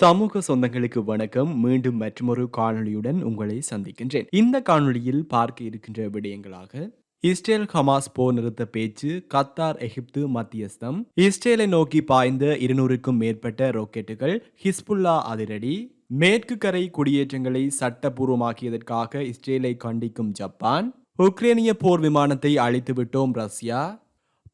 சமூக சொந்தங்களுக்கு வணக்கம். மீண்டும் மற்றொரு காணொளியுடன் உங்களை சந்திக்கின்றேன். இந்த காணொளியில் பார்க்க இருக்கின்ற விடயங்களாக இஸ்ரேல் ஹமாஸ் போர் நிறுத்த பேச்சு கத்தார் எகிப்து மத்தியஸ்தம் இஸ்ரேலை நோக்கி பாய்ந்த இருநூறுக்கும் மேற்பட்ட ராக்கெட்டுகள் ஹிஸ்புல்லா அதிரடி மேற்கு கரை குடியேற்றங்களை சட்டபூர்வமாக்கியதற்காக இஸ்ரேலை கண்டிக்கும் ஜப்பான் உக்ரேனிய போர் விமானத்தை அழித்துவிட்டோம் ரஷ்யா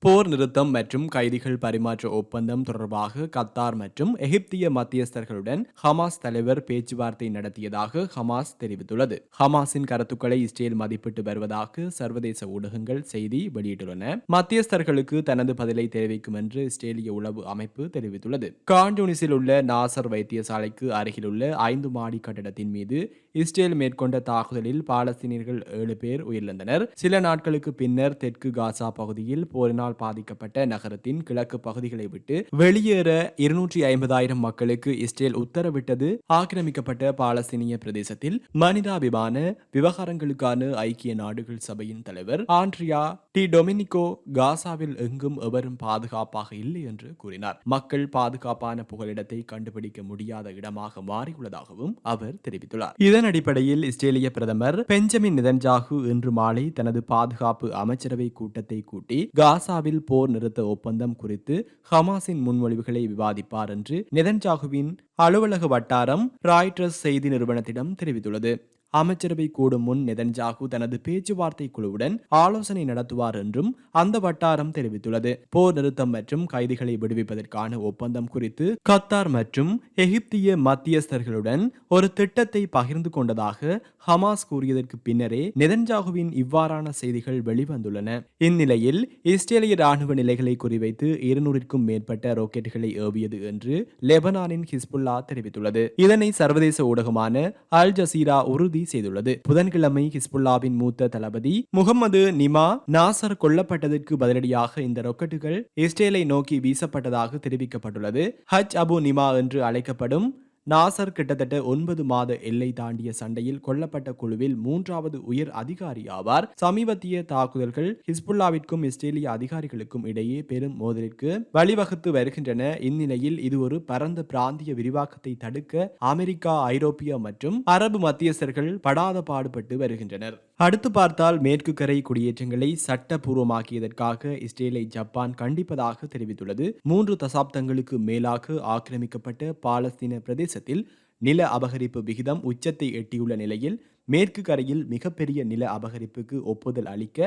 போர் நிறுத்தம் மற்றும் கைதிகள் பரிமாற்ற ஒப்பந்தம் தொடர்பாக கத்தார் மற்றும் எகிப்திய மத்தியஸ்தர்களுடன் ஹமாஸ் தலைவர் பேச்சுவார்த்தை நடத்தியதாக ஹமாஸ் தெரிவித்துள்ளது. ஹமாஸின் கருத்துக்களை இஸ்ரேல் மதிப்பிட்டு வருவதாக சர்வதேச ஊடகங்கள் செய்தி வெளியிட்டுள்ளன. மத்தியஸ்தர்களுக்கு தனது பதிலை தெரிவிக்கும் என்று இஸ்ரேலிய உளவு அமைப்பு தெரிவித்துள்ளது. காண்டூனிஸில் உள்ள நாசர் வைத்தியசாலைக்கு அருகிலுள்ள ஐந்து மாடி கட்டடத்தின் மீது இஸ்ரேல் மேற்கொண்ட தாக்குதலில் பாலஸ்தீனியர்கள் ஏழு பேர் உயிரிழந்தனர். சில நாட்களுக்கு பின்னர் தெற்கு காசா பகுதியில் போரினால் புயலால் பாதிக்கப்பட்ட நகரத்தின் கிழக்கு பகுதிகளை விட்டு வெளியேற இருநூற்றி ஐம்பதாயிரம் மக்களுக்கு இஸ்ரேல் உத்தரவிட்டது. ஆக்கிரமிக்கப்பட்ட பாலஸ்தீனிய பிரதேசத்தில் மனிதாபிமான விவகாரங்களுக்கான ஐக்கிய நாடுகள் சபையின் தலைவர் ஆண்ட்ரியா டி டொமினிகோ காசாவில் எங்கும் எவரும் பாதுகாப்பாக இல்லை என்று கூறினார். மக்கள் பாதுகாப்பான புகலிடத்தை கண்டுபிடிக்க முடியாத இடமாக மாறியுள்ளதாகவும் அவர் தெரிவித்துள்ளார். இதன் அடிப்படையில் இஸ்ரேலிய பிரதமர் பெஞ்சமின் நிதன்ஜாகு இன்று மாலை தனது பாதுகாப்பு அமைச்சரவை கூட்டத்தை கூட்டி காசா காசாவில் போர் நிறுத்த ஒப்பந்தம் குறித்து ஹமாஸின் முன்மொழிவுகளை விவாதிப்பார் என்று நெதன்ஜாகுவின் அலுவலக வட்டாரம் ராய்டர்ஸ் செய்தி நிறுவனத்திடம் தெரிவித்துள்ளது. அமைச்சரவை கூடும் முன் நெதன்ஜாகு தனது பேச்சுவார்த்தை குழுவுடன் ஆலோசனை நடத்துவார் என்றும் அந்த வட்டாரம் தெரிவித்துள்ளது. போர் நிறுத்தம் மற்றும் கைதிகளை விடுவிப்பதற்கான ஒப்பந்தம் குறித்து கத்தார் மற்றும் எகிப்திய மத்தியஸ்தர்களுடன் ஒரு திட்டத்தை பகிர்ந்து கொண்டதாக ஹமாஸ் கூறியதற்கு பின்னரே நெதன்ஜாகுவின் இவ்வாறான செய்திகள் வெளிவந்துள்ளன. இந்நிலையில் இஸ்ரேலிய ராணுவ நிலைகளை குறிவைத்து இருநூறிற்கும் மேற்பட்ட ராக்கெட்டுகளை ஏவியது என்று லெபனானின் ஹிஸ்புல்லா தெரிவித்துள்ளது. இதனை சர்வதேச ஊடகமான அல் ஜசீரா உறுதி செய்துள்ளது. புதன்கிழமை ஹிஸ்புல்லாவின் மூத்த தளபதி முகமது நிமா நாசர் கொல்லப்பட்டதற்கு பதிலடியாக இந்த ரொக்கெட்டுகள் இஸ்ரேலை நோக்கி வீசப்பட்டதாக தெரிவிக்கப்பட்டுள்ளது. ஹஜ் அபு நிமா என்று அழைக்கப்படும் நாசர் கிட்டத்தட்ட ஒன்பது மாத எல்லை தாண்டிய சண்டையில் கொல்லப்பட்ட குழுவில் மூன்றாவது உயர் அதிகாரி ஆவார். சமீபத்திய தாக்குதல்கள் ஹிஸ்புல்லாவிற்கும் இஸ்ரேலிய அதிகாரிகளுக்கும் இடையே பெரும் மோதலிற்கு வழிவகுத்து வருகின்றன. இந்நிலையில் இது ஒரு பரந்த பிராந்திய விரிவாக்கத்தை தடுக்க அமெரிக்கா ஐரோப்பிய மற்றும் அரபு மத்தியஸ்தர்கள் படாத பாடுபட்டு வருகின்றனர். அடுத்து பார்த்தால் மேற்கு கரை குடியேற்றங்களை சட்டபூர்வமாக்கியதற்காக இஸ்ரேலை ஜப்பான் கண்டிப்பதாக தெரிவித்துள்ளது. மூன்று தசாப்தங்களுக்கு மேலாக ஆக்கிரமிக்கப்பட்ட பாலஸ்தீன பிரதேசத்தில் நில அபகரிப்பு விகிதம் உச்சத்தை எட்டியுள்ள நிலையில் மேற்கு கரையில் மிகப்பெரிய நில அபகரிப்புக்கு ஒப்புதல் அளிக்க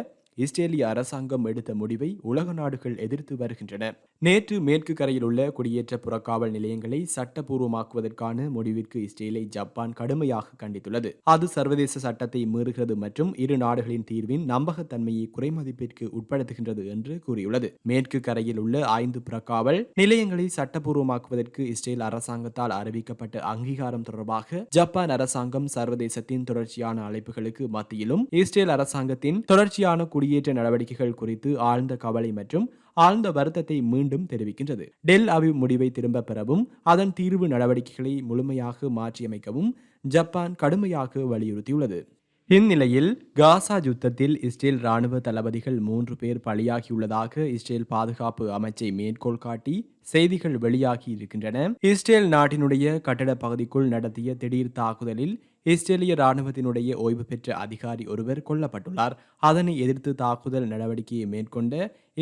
இஸ்ரேலிய அரசாங்கம் எடுத்த முடிவை உலக நாடுகள் எதிர்த்து வருகின்றன. நேற்று மேற்கு கரையில் உள்ள குடியேற்ற புறக்காவல் நிலையங்களை சட்டபூர்வமாக்குவதற்கான முடிவிற்கு இஸ்ரேலை ஜப்பான் கடுமையாக கண்டித்துள்ளது. அது சர்வதேச சட்டத்தை மீறுகிறது மற்றும் இரு நாடுகளின் தீர்வின் நம்பகத்தன்மையை குறைமதிப்பிற்கு உட்படுத்துகின்றது என்று கூறியுள்ளது. மேற்கு கரையில் உள்ள ஐந்து புறக்காவல் நிலையங்களை சட்டபூர்வமாக்குவதற்கு இஸ்ரேல் அரசாங்கத்தால் அறிவிக்கப்பட்ட அங்கீகாரம் தொடர்பாக ஜப்பான் அரசாங்கம் சர்வதேசத்தின் தொடர்ச்சியான அழைப்புகளுக்கு மத்தியிலும் இஸ்ரேல் அரசாங்கத்தின் தொடர்ச்சியான குடியேற்ற நடவடிக்கைகள் குறித்து ஆழ்ந்த கவலை மற்றும் ஆழ்ந்த வருத்தத்தை மீண்டும் தெரிவிக்கின்றது. டெல் அவிவ் முடிவை திரும்ப பெறவும் அதன் தீர்வு நடவடிக்கைகளை முழுமையாக மாற்றியமைக்கவும் ஜப்பான் கடுமையாக வலியுறுத்தியுள்ளது. இந்நிலையில் காசா யுத்தத்தில் இஸ்ரேல் ராணுவ தளபதிகள் மூன்று பேர் பலியாகியுள்ளதாக இஸ்ரேல் பாதுகாப்பு அமைச்சை மேற்கோள் காட்டி செய்திகள் வெளியாகி இருக்கின்றன. இஸ்ரேல் நாட்டினுடைய கட்டட பகுதிக்குள் நடத்திய திடீர் தாக்குதலில் இஸ்ரேலிய ராணுவத்தினுடைய ஓய்வு பெற்ற அதிகாரி ஒருவர் கொல்லப்பட்டுள்ளார். அதனை எதிர்த்து தாக்குதல் நடவடிக்கையை மேற்கொண்ட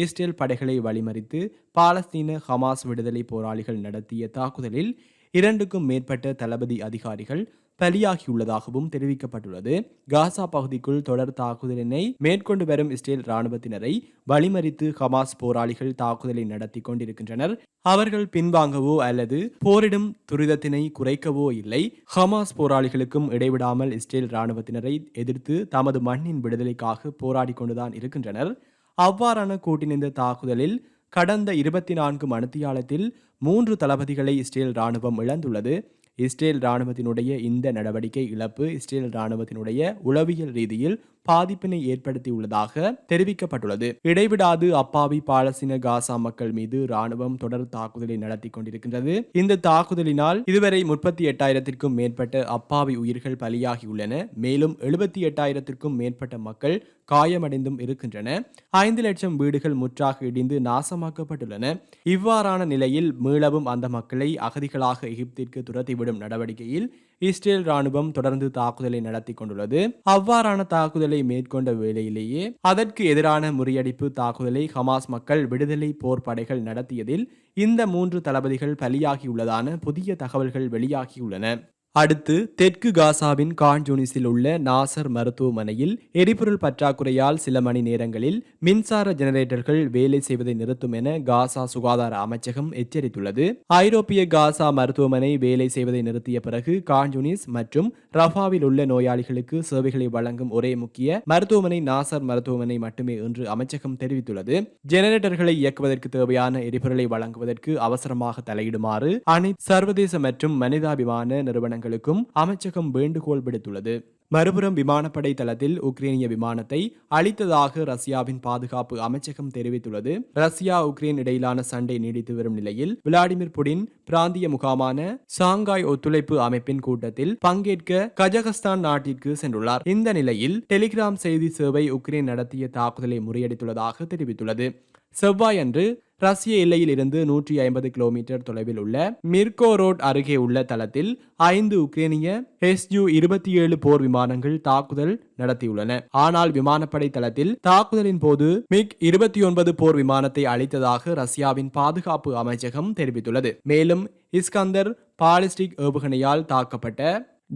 இஸ்ரேல் படைகளை வழிமறித்து பாலஸ்தீன ஹமாஸ் விடுதலை போராளிகள் நடத்திய தாக்குதலில் இரண்டுக்கும் மேற்பட்ட தளபதி அதிகாரிகள் பலியாகியுள்ளதாகவும் தெரிவிக்கப்பட்டுள்ளது. காசா பகுதிக்குள் தொடர் தாக்குதலினை மேற்கொண்டு வரும் இஸ்ரேல் ராணுவத்தினரை வழிமறித்து ஹமாஸ் போராளிகள் தாக்குதலை நடத்தி கொண்டிருக்கின்றனர். அவர்கள் பின்வாங்கவோ அல்லது போரிடும் துரிதத்தினை குறைக்கவோ இல்லை. ஹமாஸ் போராளிகளுக்கும் இடைவிடாமல் இஸ்ரேல் ராணுவத்தினரை எதிர்த்து தமது மண்ணின் விடுதலைக்காக போராடி கொண்டுதான் இருக்கின்றனர். அவ்வாறான கூட்டிணைந்த தாக்குதலில் கடந்த இருபத்தி நான்கு மணித்தியாலத்தில் மூன்று தளபதிகளை இஸ்ரேல் ராணுவம் இழந்துள்ளது. இஸ்ரேல் இராணுவத்தினுடைய இந்த நடவடிக்கை இழப்பு இஸ்ரேல் இராணுவத்தினுடைய உளவியல் ரீதியில் பாதிப்பினை ஏற்படுத்தியுள்ளதாக தெரிவிக்கப்பட்டுள்ளது. இடைவிடாது அப்பாவி பாலஸ்தீன காசா மக்கள் மீது ராணுவம் தொடர் தாக்குதலை நடத்தி கொண்டிருக்கின்றது. இந்த தாக்குதலினால் இதுவரை முப்பத்தி எட்டாயிரத்திற்கும் மேற்பட்ட அப்பாவி உயிர்கள் பலியாகியுள்ளன. மேலும் எழுபத்தி எட்டாயிரத்திற்கும் மேற்பட்ட மக்கள் காயமடைந்தும் இருக்கின்றன. ஐந்து லட்சம் வீடுகள் முற்றாக இடிந்து நாசமாக்கப்பட்டுள்ளன. இவ்வாறான நிலையில் மீளவும் அந்த மக்களை அகதிகளாக எகிப்திற்கு துரத்திவிடும் நடவடிக்கையில் இஸ்ரேல் ராணுவம் தொடர்ந்து தாக்குதலை நடத்தி கொண்டுள்ளது. அவ்வாறான தாக்குதலை மேற்கொண்ட வேளையிலேயே அதற்கு எதிரான முறியடிப்பு தாக்குதலை ஹமாஸ் மக்கள் விடுதலை போர் படைகள் நடத்தியதில் இந்த மூன்று தளபதிகள் பலியாகியுள்ளதான புதிய தகவல்கள் வெளியாகியுள்ளன. அடுத்து தெற்கு காசாவின் கான்ஜூனிஸில் உள்ள நாசர் மருத்துவமனையில் எரிபொருள் பற்றாக்குறையால் சில மணி நேரங்களில் மின்சார ஜெனரேட்டர்கள் வேலை செய்வதை நிறுத்தும் என காசா சுகாதார அமைச்சகம் எச்சரித்துள்ளது. ஐரோப்பிய காசா மருத்துவமனை வேலை செய்வதை நிறுத்திய பிறகு கான்ஜூனிஸ் மற்றும் ரஃபாவில் உள்ள நோயாளிகளுக்கு சேவைகளை வழங்கும் ஒரே முக்கிய மருத்துவமனை நாசர் மருத்துவமனை மட்டுமே என்று அமைச்சகம் தெரிவித்துள்ளது. ஜெனரேட்டர்களை இயக்குவதற்கு தேவையான எரிபொருளை வழங்குவதற்கு அவசரமாக தலையிடுமாறு அனைத்து சர்வதேச மற்றும் மனிதாபிமான நிறுவனங்கள் நாடுகளுக்கும் அமைச்சகம் வேண்டுகோள் விடுத்துள்ளது. மறுபுறம் விமானப்படை தளத்தில் உக்ரைனிய விமானத்தை அளித்ததாக ரஷ்யாவின் பாதுகாப்பு அமைச்சகம் தெரிவித்துள்ளது. ரஷ்யா உக்ரைன் இடையிலான சண்டை நீடித்து வரும் நிலையில் விளாடிமிர் புடின் பிராந்திய முகாமான சாங்காய் ஒத்துழைப்பு அமைப்பின் கூட்டத்தில் பங்கேற்க கஜகஸ்தான் நாட்டிற்கு சென்றுள்ளார். இந்த நிலையில் டெலிகிராம் செய்தி சேவை உக்ரைன் நடத்திய தாக்குதலை முறியடித்துள்ளதாக தெரிவித்துள்ளது. செவ்வாய் அன்று ரஷ்ய எல்லையில் இருந்து நூற்றி ஐம்பது கிலோமீட்டர் தொலைவில் உள்ள மிர்கோ ரோட் அருகே உள்ள தளத்தில் ஐந்து உக்ரேனிய எஸ்யூ இருபத்தி ஏழு போர் விமானங்கள் தாக்குதல் நடத்தியுள்ளன. ஆனால் விமானப்படை தளத்தில் தாக்குதலின் போது மிக் இருபத்தி ஒன்பது போர் விமானத்தை அளித்ததாக ரஷ்யாவின் பாதுகாப்பு அமைச்சகம் தெரிவித்துள்ளது. மேலும் இஸ்கந்தர் பாலிஸ்டிக் ஏவுகணையால் தாக்கப்பட்ட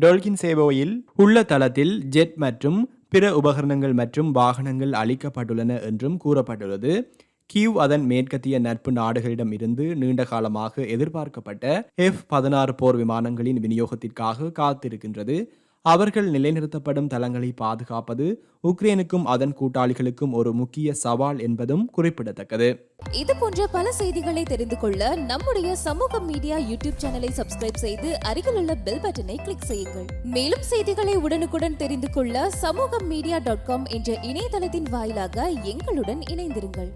டொல்கின் சேவோயில் உள்ள தளத்தில் ஜெட் மற்றும் பிற உபகரணங்கள் மற்றும் வாகனங்கள் அளிக்கப்பட்டுள்ளன என்றும் கூறப்பட்டுள்ளது. கியூ அதன் மேற்கத்திய நட்பு நாடுகளிடம் இருந்து நீண்ட காலமாக எதிர்பார்க்கப்பட்ட எஃப் பதினாறு போர் விமானங்களின் விநியோகத்திற்காக காத்திருக்கின்றது. அவர்கள் நிலைநிறுத்தப்படும் தளங்களை பாதுகாப்பது உக்ரைனுக்கும் அதன் கூட்டாளிகளுக்கும் ஒரு முக்கிய சவால் என்பதும் குறிப்பிடத்தக்கது. இது போன்ற பல செய்திகளை தெரிந்து கொள்ள நம்முடைய சமூக மீடியா யூடியூப் சேனலை சப்ஸ்கிரைப் செய்து அருகிலுள்ள பெல் பட்டனை கிளிக் செய்யுங்கள். மேலும் செய்திகளை உடனுக்குடன் தெரிந்து கொள்ள சமூக மீடியா டாட் காம் என்ற இணையதளத்தின் வாயிலாக எங்களுடன் இணைந்திருங்கள்.